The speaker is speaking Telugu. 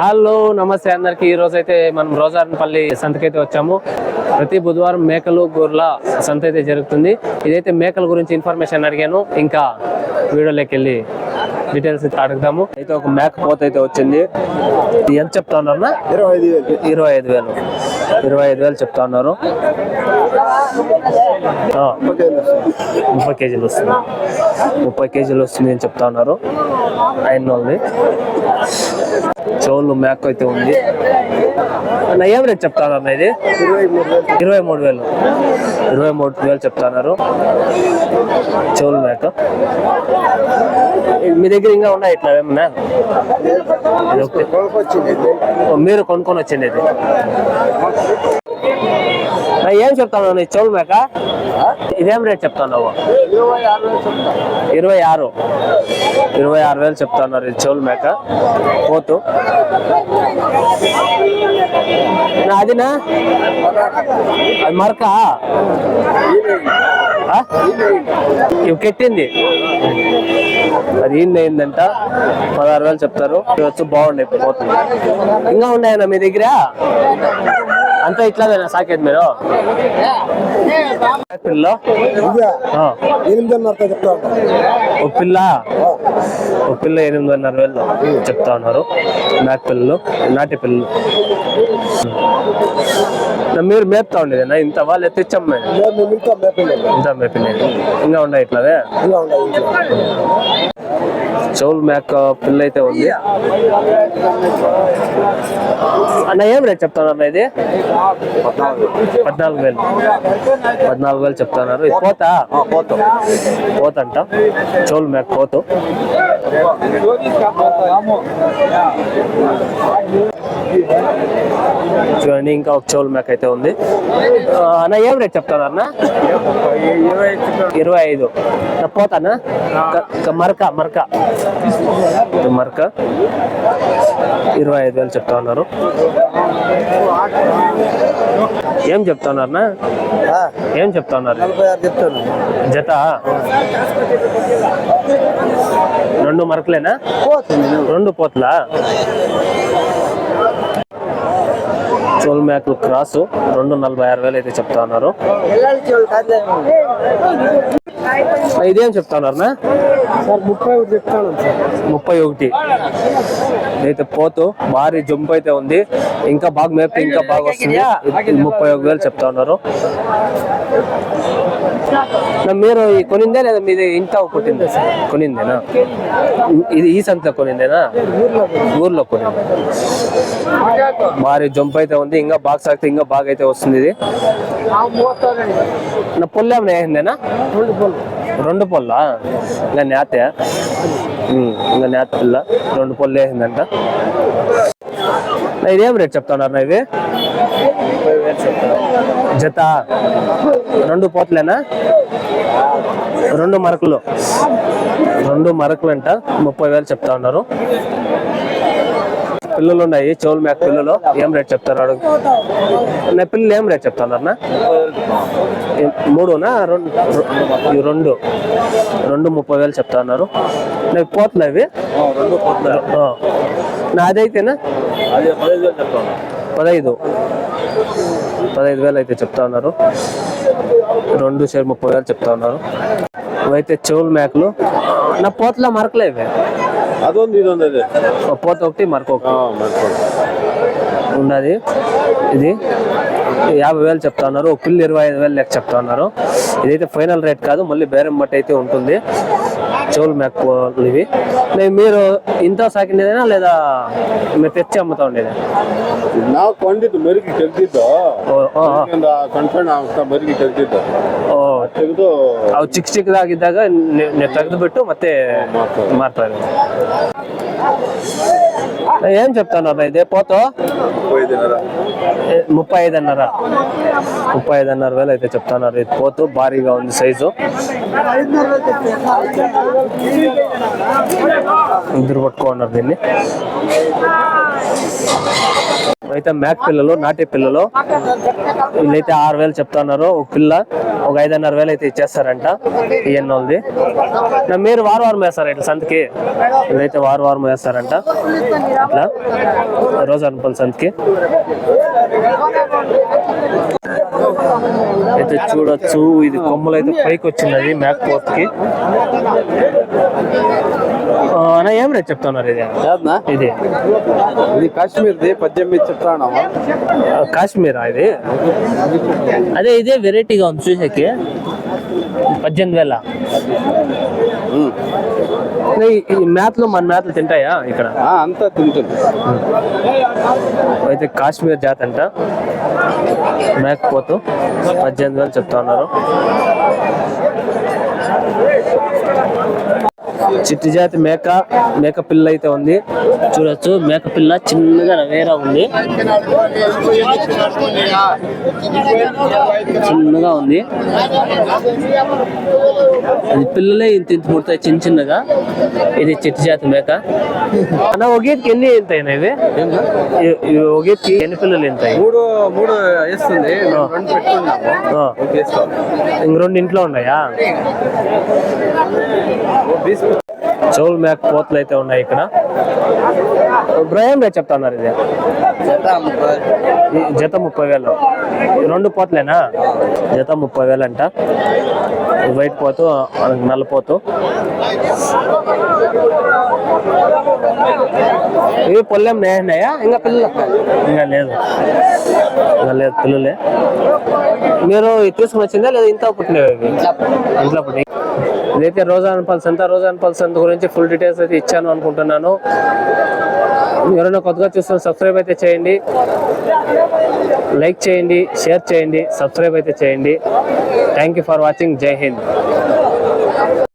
హలో నమస్తే అందరికి. ఈ రోజు అయితే మనం రోజారనపల్లి సంతకైతే వచ్చాము. ప్రతి బుధవారం మేకలు గొర్రెల సంత అయితే జరుగుతుంది. ఇదైతే మేకల గురించి ఇన్ఫర్మేషన్ అడిగాను. ఇంకా వీడియోలోకి వెళ్ళి డీటెయిల్స్ అయితే అడుగుదాము. అయితే ఒక మేక పోత అయితే వచ్చింది ఎంత చెప్తా ఉన్నారన్నా ఇరవై ఐదు వేలు. ఇరవై ఐదు వేలు. ఇరవై ఐదు వేలు చెప్తా ఉన్నారు. ముప్పై కేజీలు వస్తుంది. ముప్పై కేజీలు వస్తుంది అని చెప్తా ఉన్నారు. ఆయన ఉంది చెవులు మ్యాక్ అయితే ఉంది. అన్న ఏం రేట్ చెప్తా ఇది? ఇరవై మూడు వేలు. ఇరవై మూడు వేలు ఇరవై మూడు వేలు చెప్తున్నారు చెవులు మీ దగ్గర ఇంకా ఉన్నాయి ఇట్లా ఏమన్నా? మీరు కొనుక్కొని వచ్చింది ఇది. ఏం చెప్తాను నీ చెవులు మేక? ఇదేం రేట్ చెప్తాను? ఇరవై ఆరు. ఇరవై ఆరు ఇరవై ఆరు వేలు చెప్తాను ఇది చెవులు మేక? పోతు. నా అదినా? అది మరక? ఇవి కెట్టింది. అది ఏంది అయిందంట. పదహారు వేలు చెప్తారు. వచ్చి బాగుండే పోతుంది ఇంకా ఉన్నాయన్నా మీ దగ్గర? అంతా ఇట్లాగేనా సాకేది మీరు? పిల్ల? చెప్తా ఉంటా. ఒక పిల్ల? ఒక పిల్ల ఎనిమిదిన్నర వేలు చెప్తా ఉన్నారు. మేక పిల్లలు నాటి పిల్లలు మీరు మేపుతా ఉండేదేనా ఇంత వాళ్ళు ఎత్తిచ్చమ్మ మేము మిగతా మేపిండి ఇంత మేపినది ఇంకా ఉన్నాయి ఇట్లావే? ఇలా ఉన్నాయి ఇంట్లో చెవులు మేక పిల్ల అయితే ఉంది. అన్న ఏం రేట్ చెప్తాను అన్న ఇది? పద్నాలుగు వేలు. పద్నాలుగు వేలు చెప్తున్నారు. పోతా? పోతాం. పోతంట. చెవులు మేక పోతు. చూడండి ఇంకా ఒక చెవులు మేక అయితే ఉంది అన్న ఏం రేట్ చెప్తాను అన్న? ఇరవై ఐదు. పోతానా? మరక మరక. మరక. ఇరవై ఐదు వేలు చెప్తా ఉన్నారు. ఏం చెప్తా ఉన్నారన్నా ఏం చెప్తా ఉన్నారు? జత? రెండు మరకలేనా? రెండు పోతులా చోల్ మేకలు క్రాస్. రెండు నలభై ఆరు వేలు అయితే చెప్తా ఉన్నారు. ఇదేం చెప్తా ఉన్నారనా? సార్ ముప్పై ఒకటి చెప్తాను సార్. ముప్పై ఒకటి. అయితే పోతూ భారీ జంప్ అయితే ఉంది. ఇంకా బాగా మేపితే ఇంకా బాగా వస్తుంది. ముప్పై ఒక వేలు చెప్తా ఉన్నారు. నా మీరు కొనిందే లేదా మీది ఇంత కొట్టింది కొనిందేనా? ఇది ఈ సంత కొనిందేనా? ఊర్లో కొనింది. భారీ జంప్ అయితే ఉంది. ఇంకా బాగా సాగితే ఇంకా బాగా అయితే వస్తుంది ఇది. నా వేసిందేనా? పళ్ళు రెండు పొల్ల ఇంకా నేత. ఇంకా నేత పిల్ల. రెండు పొల్లు వేసిందంట ఇదేం రేట్ చెప్తున్నారు నా ఇవి? జత. రెండు పోతలేనా రెండు మరకులు. రెండు మరకులు అంట ముప్పై వేలు చెప్తా ఉన్నారు. పిల్లలు ఉన్నాయి చెవులు మేక పిల్లలు. ఏం రేట్ చెప్తారు అడుగు. నా పిల్లలు ఏం రేట్ చెప్తున్నారు మూడునా? రెండు రెండు. రెండు ముప్పై వేలు చెప్తా ఉన్నారు నాకు పోతున్నా ఇవి రెండు పోతుంది ఆ. నా అదైతేనా? అదే పదహైదు వేలు చెప్తాను. పదహైదు. వేలు అయితే చెప్తా ఉన్నారు రెండు షేర్ ముప్పై వేలు చెప్తా ఉన్నారు ఇవైతే చెవులు మేకలు. నా పోతల మరకలే ఇవి అదొంది ఇదొంది అదే ఒక పోత ఒకటి మరక ఒకటి మనకు ఉన్నది ఇది యాభై వేలు చెప్తా ఉన్నారు ఒక పిల్లి ఇరవై ఐదు వేలు లెక్క చెప్తా ఉన్నారు ఇదైతే ఫైనల్ రేట్ కాదు మళ్ళీ బేరం బట్టి అయితే ఉంటుంది చెవులు మేకపోలు ఇవి నేను మీరు ఇంత సాకిండేదేనా లేదా మీరు తెచ్చి అమ్ముతా ఉండేది ನಾವು ಕೊಂಡಿದ್ದು ಮೆರುಗಿ ತೆಗ್ದಿದ್ದು ఓ ఓ, ఓ. ಕನ್ಫರ್ಮ್ ಆಗ್ತಾ ಮೆರುಗಿ ತೆಗ್ದಿದ್ದು ಓ ತೆಗೆದು ಅವು ಚಿಕ್ಕ ಚಿಕ್ಕದಾಗಿದ್ದಾಗ ನೀವು ತೆಗೆದುಬಿಟ್ಟು ಮತ್ತೆ ಮಾಡ್ತಾರೆ ఏం చెప్తాను ఇదే పోతో ఏ, ముప్పై ఐదున్నర ముప్పై ఐదున్నర వేలు అయితే చెప్తున్నారు ఇది పోతు భారీగా ఉంది సైజు ఇద్దరు పట్టుకున్నారు దీన్ని అయితే మ్యాక్ పిల్లలు నాటి పిల్లలు. వీళ్ళైతే ఆరు వేలు చెప్తున్నారు. ఒక పిల్ల ఒక ఐదున్నర వేలు అయితే ఇచ్చేస్తారంట. ఈ మీరు వారం వారం వేస్తారు ఇట్లా సంతకి. ఇదైతే వారం వారం వేస్తారంట ఇట్లా. రోజు అనుకోవాలి సంతకి. అయితే చూడొచ్చు. ఇది కొమ్మలు అయితే పైకి వచ్చినది మ్యాక్ పోత్కి ఏం రేట్ చెప్తున్నారు ఇది ఇది. ఇది కాశ్మీర్ది పద్దెనిమిది చెప్తాను కాశ్మీరా ఇది? అదే ఇదే వెరైటీగా ఉంది చూసేకి. పద్దెనిమిది వేల. ఈ- ఈ మ్యాథ్లు మన మ్యాథ్లు తింటాయా ఇక్కడ? అంతా తింటుంది. అయితే కాశ్మీర్ జాత్ అంట. మేకపోతు పద్దెనిమిది వేలు చెప్తా ఉన్నారు. చిట్టి జాతి మేక మేక పిల్ల అయితే ఉంది. చూడొచ్చు మేక పిల్ల చిన్నగా వేరే ఉంది. చిన్నగా ఉంది. ఇది పిల్లలే ఇంత ఇంత పుడతాయి చిన్న చిన్నగా. ఇది చిట్టి జాతి మేక. అన్న ఒకేటికి ఎన్ని ఎంతైనా ఇవి? ఒకేటికి ఎన్ని పిల్లలు ఎంతాయి మూడు మూడు వేస్తుంది. ఇంక రెండు ఇంట్లో ఉన్నాయా? చెవులు మేక పోతలు అయితే ఉన్నాయి ఇక్కడ. బ్రయం రేట్ చెప్తా ఉన్నారు ఇది? జత ముప్పై వేలు. రెండు పోతలేనా? జత ముప్పై వేలు అంట వైట్ పోతు నల్ల పోతు. ఇవి పొల్లెం నేసినాయా ఇంకా పిల్లలు ఇంకా లేదు. ఇంకా లేదు పిల్లలే. మీరు తీసుకుని వచ్చిందా లేదా ఇంత పుట్టినవి. ఇంట్లో పుట్టి ఇదైతే రోజాన్ పల్స్ అంతా రోజాన్ పల్స్ అంత గురించి ఫుల్ డీటెయిల్స్ అయితే ఇచ్చాను అనుకుంటున్నాను. ఎవరైనా కొత్తగా చూస్తున్న సబ్స్క్రైబ్ అయితే చేయండి. లైక్ చేయండి షేర్ చేయండి సబ్స్క్రైబ్ అయితే చేయండి. థ్యాంక్ యూ ఫర్ వాచింగ్ జై హింద్